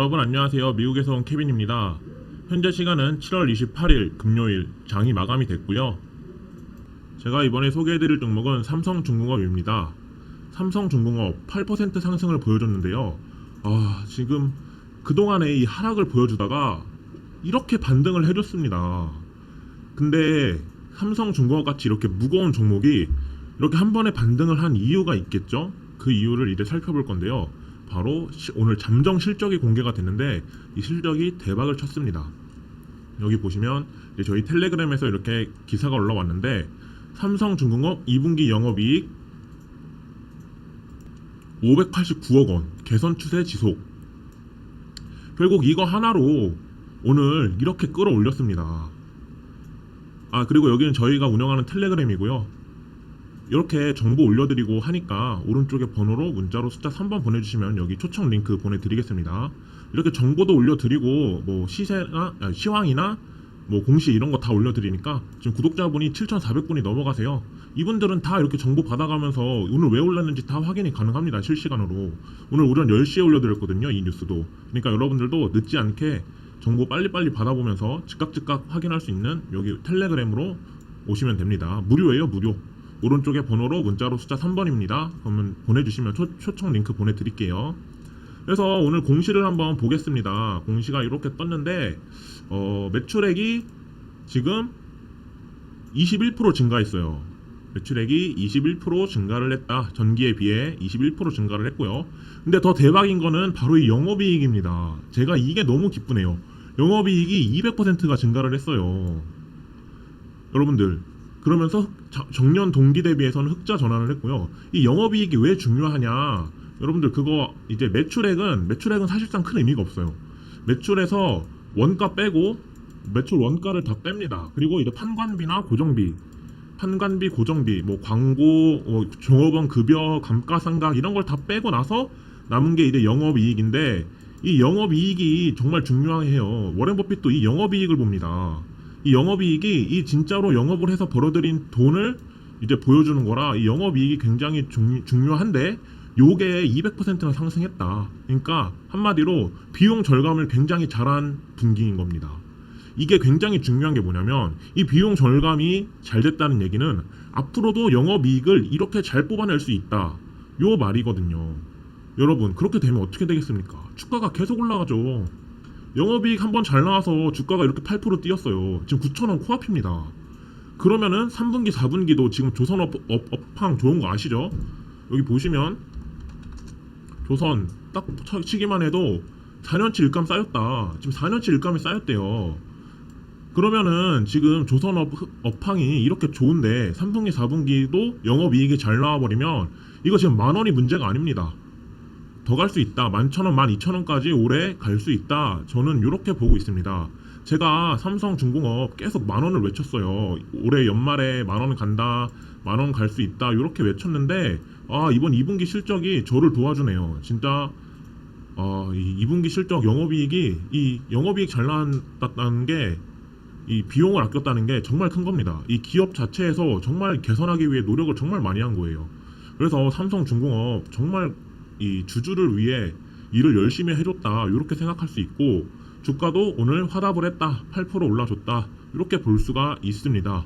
여러분 안녕하세요. 미국에서 온 케빈입니다. 현재 시간은 7월 28일 금요일 장이 마감이 됐고요. 제가 이번에 소개해드릴 종목은 삼성중공업입니다. 삼성중공업 8% 상승을 보여줬는데요. 아 지금 그동안에 이 하락을 보여주다가 이렇게 반등을 해줬습니다. 근데 삼성중공업 같이 이렇게 무거운 종목이 이렇게 한 번에 반등을 한 이유가 있겠죠? 그 이유를 이제 살펴볼 건데요. 바로 시- 오늘 잠정 실적이 공개가 됐는데 이 실적이 대박을 쳤습니다. 여기 보시면 저희 텔레그램에서 이렇게 기사가 올라왔는데 삼성중공업 2분기 영업이익 589억 원 개선 추세 지속. 결국 이거 하나로 오늘 이렇게 끌어올렸습니다. 아 그리고 여기는 저희가 운영하는 텔레그램이고요. 이렇게 정보 올려드리고 하니까 오른쪽에 번호로 문자로 숫자 3번 보내주시면 여기 초청 링크 보내드리겠습니다. 이렇게 정보도 올려드리고 뭐 시세나 아, 시황이나 뭐 공시 이런 거 다 올려드리니까 지금 구독자분이 7,400분이 넘어가세요. 이분들은 다 이렇게 정보 받아가면서 오늘 왜 올랐는지 다 확인이 가능합니다. 실시간으로. 오늘 오전 10시에 올려드렸거든요. 이 뉴스도. 그러니까 여러분들도 늦지 않게 정보 빨리빨리 받아보면서 즉각 즉각 확인할 수 있는 여기 텔레그램으로 오시면 됩니다. 무료예요, 무료. 오른쪽에 번호로 문자로 숫자 3번입니다. 그러면 보내주시면 초, 초청 링크 보내드릴게요. 그래서 오늘 공시를 한번 보겠습니다. 공시가 이렇게 떴는데 어, 매출액이 지금 21% 증가했어요. 매출액이 21% 증가를 했다. 전기에 비해 21% 증가를 했고요. 근데 더 대박인 거는 바로 이 영업이익입니다. 제가 이게 너무 기쁘네요. 영업이익이 200%가 증가를 했어요. 여러분들 그러면서 자- 정년 동기 대비해서는 흑자 전환을 했고요. 이 영업이익이 왜 중요하냐? 여러분들 그거 이제 매출액은 매출액은 사실상 큰 의미가 없어요. 매출에서 원가 빼고 매출 원가를 다 뺍니다. 그리고 이제 판관비나 고정비, 판관비, 고정비, 뭐 광고, 뭐 종업원 급여, 감가상각 이런 걸 다 빼고 나서 남은 게 이제 영업이익인데 이 영업이익이 정말 중요해요. 워렌 버핏도 이 영업이익을 봅니다. 이 영업이익이 이 진짜로 영업을 해서 벌어들인 돈을 이제 보여주는 거라 이 영업이익이 굉장히 중, 중요한데 요게 200%나 상승했다. 그러니까 한마디로 비용 절감을 굉장히 잘한 분기인 겁니다. 이게 굉장히 중요한 게 뭐냐면 이 비용 절감이 잘 됐다는 얘기는 앞으로도 영업이익을 이렇게 잘 뽑아낼 수 있다. 요 말이거든요. 여러분 그렇게 되면 어떻게 되겠습니까? 주가가 계속 올라가죠. 영업이익 한 번 잘 나와서 주가가 이렇게 8% 뛰었어요. 지금 9,000원 코앞입니다. 그러면은 3분기, 4분기도 지금 조선업 업, 업황 좋은 거 아시죠? 여기 보시면 조선 딱 쳐- 치기만 해도 4년치 일감 쌓였다. 지금 4년치 일감이 쌓였대요. 그러면은 지금 조선업 흑- 업황이 이렇게 좋은데 3분기, 4분기도 영업이익이 잘 나와버리면 이거 지금 만 원이 문제가 아닙니다. 더 갈 수 있다. 만천원, 만이천원까지 올해 갈 수 있다. 저는 이렇게 보고 있습니다. 제가 삼성중공업 계속 만 원을 외쳤어요. 올해 연말에 만 원 간다, 만 원 갈 수 있다. 이렇게 외쳤는데 아 이번 2분기 실적이 저를 도와주네요. 진짜 아, 이 2분기 실적 영업이익이 이 영업이익 잘 나왔다는 게 이 비용을 아꼈다는 게 정말 큰 겁니다. 이 기업 자체에서 정말 개선하기 위해 노력을 정말 많이 한 거예요. 그래서 삼성중공업 정말 이 주주를 위해 일을 열심히 해줬다 이렇게 생각할 수 있고 주가도 오늘 화답을 했다 8% 올라줬다 이렇게 볼 수가 있습니다.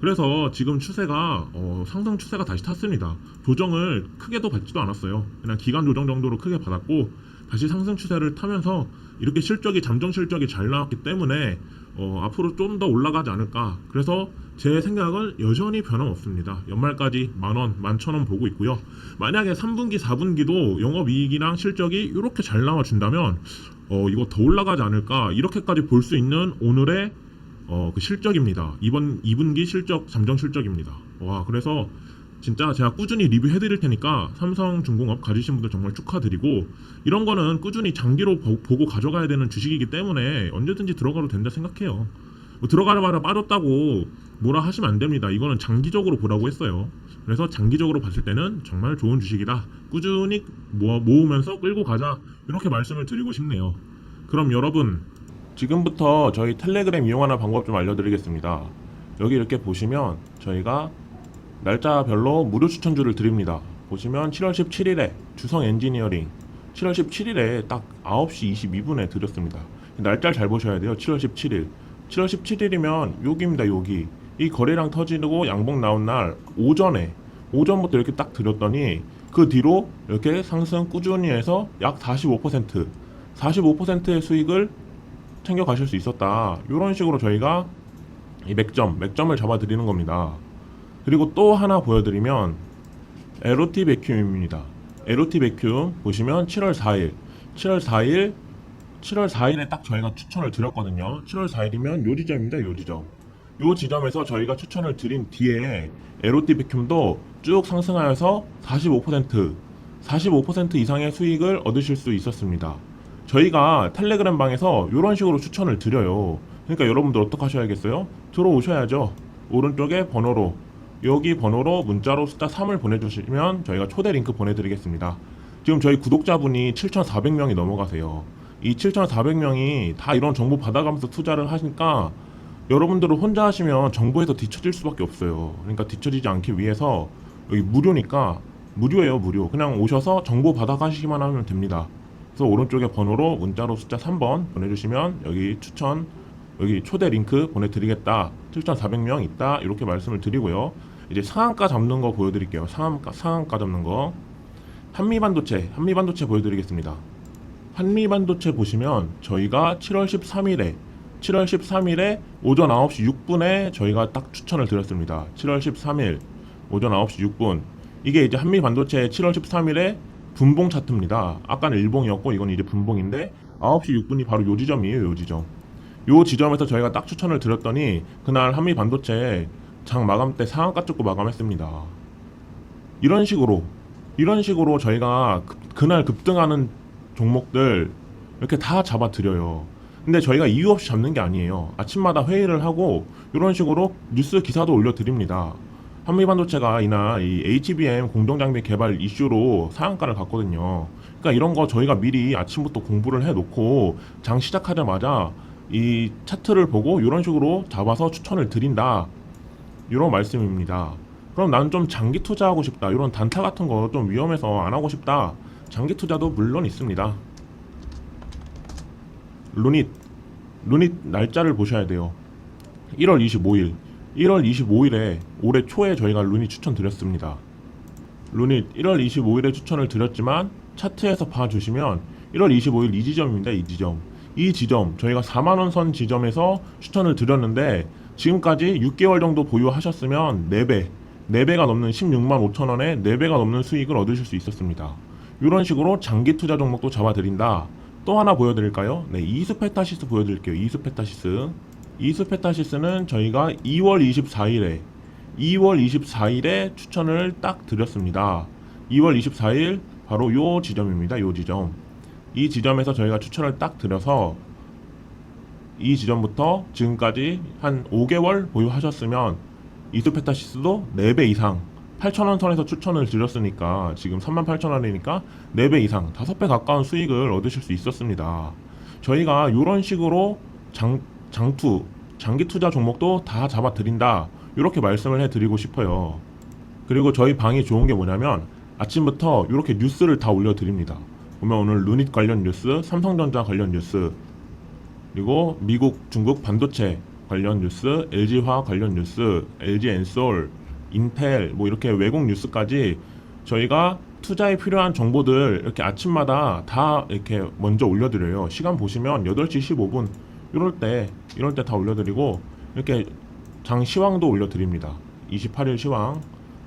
그래서 지금 추세가 어, 상승 추세가 다시 탔습니다. 조정을 크게도 받지도 않았어요. 그냥 기간 조정 정도로 크게 받았고 다시 상승 추세를 타면서 이렇게 실적이 잠정 실적이 잘 나왔기 때문에 어, 앞으로 좀 더 올라가지 않을까. 그래서 제 생각은 여전히 변함없습니다. 연말까지 만 원, 만천 원 보고 있고요. 만약에 3분기, 4분기도 영업이익이랑 실적이 이렇게 잘 나와 준다면 어, 이거 더 올라가지 않을까. 이렇게까지 볼 수 있는 오늘의 어, 그 실적입니다. 이번 2분기 실적, 잠정 실적입니다. 와, 그래서 진짜 제가 꾸준히 리뷰해 드릴 테니까 삼성중공업 가지신 분들 정말 축하드리고 이런 거는 꾸준히 장기로 보- 보고 가져가야 되는 주식이기 때문에 언제든지 들어가도 된다 생각해요. 뭐 들어가자마자 빠졌다고 뭐라 하시면 안 됩니다. 이거는 장기적으로 보라고 했어요. 그래서 장기적으로 봤을 때는 정말 좋은 주식이다. 꾸준히 모아, 모으면서 끌고 가자. 이렇게 말씀을 드리고 싶네요. 그럼 여러분 지금부터 저희 텔레그램 이용하는 방법 좀 알려드리겠습니다. 여기 이렇게 보시면 저희가 날짜별로 무료 추천주를 드립니다. 보시면 7월 17일에 주성 엔지니어링 7월 17일에 딱 9시 22분에 드렸습니다. 날짜를 잘 보셔야 돼요. 7월 17일. 7월 17일이면 여기입니다. 여기. 이 거래량 터지고 양봉 나온 날 오전에 오전부터 이렇게 딱 드렸더니 그 뒤로 이렇게 상승 꾸준히 해서 약 45% 45%의 수익을 챙겨 가실 수 있었다. 이런 식으로 저희가 이 맥점, 맥점을 잡아 드리는 겁니다. 그리고 또 하나 보여드리면 에로티 베큐움입니다. 에로티 베큐움 보시면 7월 4일, 7월 4일, 7월 4일에 딱 저희가 추천을 드렸거든요. 7월 4일이면 요 지점입니다. 요 지점. 요 지점에서 저희가 추천을 드린 뒤에 에로티 베큐움도 쭉 상승하여서 45% 45% 이상의 수익을 얻으실 수 있었습니다. 저희가 텔레그램 방에서 이런 식으로 추천을 드려요. 그러니까 여러분들 어떻게 하셔야겠어요? 들어오셔야죠. 오른쪽에 번호로 여기 번호로 문자로 숫자 3을 보내주시면 저희가 초대 링크 보내드리겠습니다. 지금 저희 구독자분이 7,400명이 넘어가세요. 이 7,400명이 다 이런 정보 받아가면서 투자를 하니까 여러분들은 혼자 하시면 정보에서 뒤처질 수밖에 없어요. 그러니까 뒤처지지 않기 위해서 여기 무료니까 무료예요, 무료. 그냥 오셔서 정보 받아가시기만 하면 됩니다. 그래서 오른쪽에 번호로 문자로 숫자 3번 보내주시면 여기 추천 여기 초대 링크 보내드리겠다 7,400명 있다 이렇게 말씀을 드리고요 이제 상한가 잡는 거 보여드릴게요 상한가 상한가 잡는 거 한미반도체 한미반도체 보여드리겠습니다 한미반도체 보시면 저희가 7월 13일에 7월 13일에 오전 9시 6분에 저희가 딱 추천을 드렸습니다 7월 13일 오전 9시 6분 이게 이제 한미반도체 7월 13일에 분봉 차트입니다. 아까는 일봉이었고 이건 이제 분봉인데 9시 6분이 바로 요 지점이에요. 요 지점. 요 지점에서 저희가 딱 추천을 드렸더니 그날 한미 반도체 장 마감 때 상한가 찍고 마감했습니다. 이런 식으로 이런 식으로 저희가 급- 그날 급등하는 종목들 이렇게 다 잡아 드려요. 근데 저희가 이유 없이 잡는 게 아니에요. 아침마다 회의를 하고 이런 식으로 뉴스 기사도 올려 드립니다. 한미반도체가 이날 이 HBM 공정장비 개발 이슈로 상한가를 갔거든요. 그러니까 이런 거 저희가 미리 아침부터 공부를 해놓고 장 시작하자마자 이 차트를 보고 이런 식으로 잡아서 추천을 드린다. 이런 말씀입니다. 그럼 나는 좀 장기 투자하고 싶다. 이런 단타 같은 거 좀 위험해서 안 하고 싶다. 장기 투자도 물론 있습니다. 루닛, 루닛 날짜를 보셔야 돼요. 1월 25일. 1월 25일에 올해 초에 저희가 루닛 추천드렸습니다. 루닛 1월 25일에 추천을 드렸지만 차트에서 봐주시면 1월 25일 이 지점입니다. 이 지점. 이 지점 저희가 4만원 선 지점에서 추천을 드렸는데 지금까지 6개월 정도 보유하셨으면 4배 4배가 넘는 16만 5천 원에 4배가 넘는 수익을 얻으실 수 있었습니다. 이런 식으로 장기 투자 종목도 잡아드린다. 또 하나 보여드릴까요? 네, 이스페타시스 보여드릴게요. 이스페타시스. 이스페타시스는 저희가 2월 24일에 2월 24일에 추천을 딱 드렸습니다. 2월 24일 바로 요 지점입니다. 요 지점. 이 지점에서 저희가 추천을 딱 드려서 이 지점부터 지금까지 한 5개월 보유하셨으면 이스페타시스도 4배 이상 8,000원 선에서 추천을 드렸으니까 지금 38,000원이니까 4배 이상 5배 가까운 수익을 얻으실 수 있었습니다. 저희가 이런 식으로 장, 장투, 장기 투자 종목도 다 잡아 드린다. 이렇게 말씀을 해 드리고 싶어요. 그리고 저희 방이 좋은 게 뭐냐면 아침부터 이렇게 뉴스를 다 올려 드립니다. 보면 오늘 루닛 관련 뉴스, 삼성전자 관련 뉴스, 그리고 미국, 중국 반도체 관련 뉴스, LG화학 관련 뉴스, LG 엔솔, 인텔 뭐 이렇게 외국 뉴스까지 저희가 투자에 필요한 정보들 이렇게 아침마다 다 이렇게 먼저 올려드려요. 시간 보시면 8시 15분 이럴 때 이럴 때 다 올려드리고 이렇게 장 시황도 올려드립니다. 28일 시황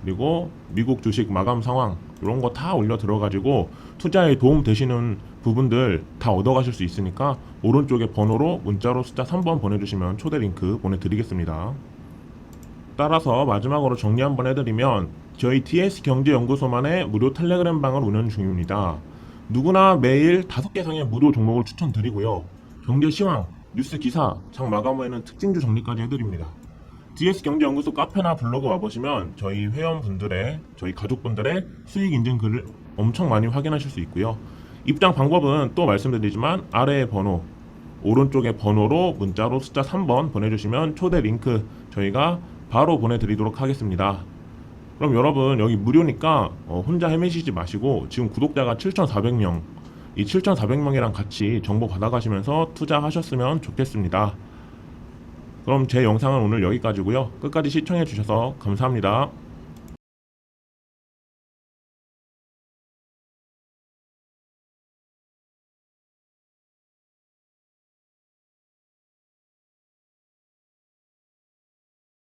그리고 미국 주식 마감 상황 이런 거 다 올려 들어가지고 투자에 도움 되시는 부분들 다 얻어가실 수 있으니까 오른쪽에 번호로 문자로 숫자 3번 보내주시면 초대 링크 보내드리겠습니다. 따라서 마지막으로 정리 한번 해드리면 저희 TS 경제연구소만의 무료 텔레그램 방을 운영 중입니다. 누구나 매일 5개 이상의 무료 종목을 추천드리고요. 경제 시황, 뉴스 기사, 장 마감 후에는 특징주 정리까지 해드립니다. DS 경제연구소 카페나 블로그 와보시면 저희 회원분들의 저희 가족분들의 수익 인증 글을 엄청 많이 확인하실 수 있고요. 입장 방법은 또 말씀드리지만 아래의 번호 오른쪽의 번호로 문자로 숫자 3번 보내주시면 초대 링크 저희가 바로 보내드리도록 하겠습니다. 그럼 여러분 여기 무료니까 어, 혼자 헤매시지 마시고 지금 구독자가 7,400명 이 7,400명이랑 같이 정보 받아가시면서 투자하셨으면 좋겠습니다. 그럼 제 영상은 오늘 여기까지고요. 끝까지 시청해 주셔서 감사합니다.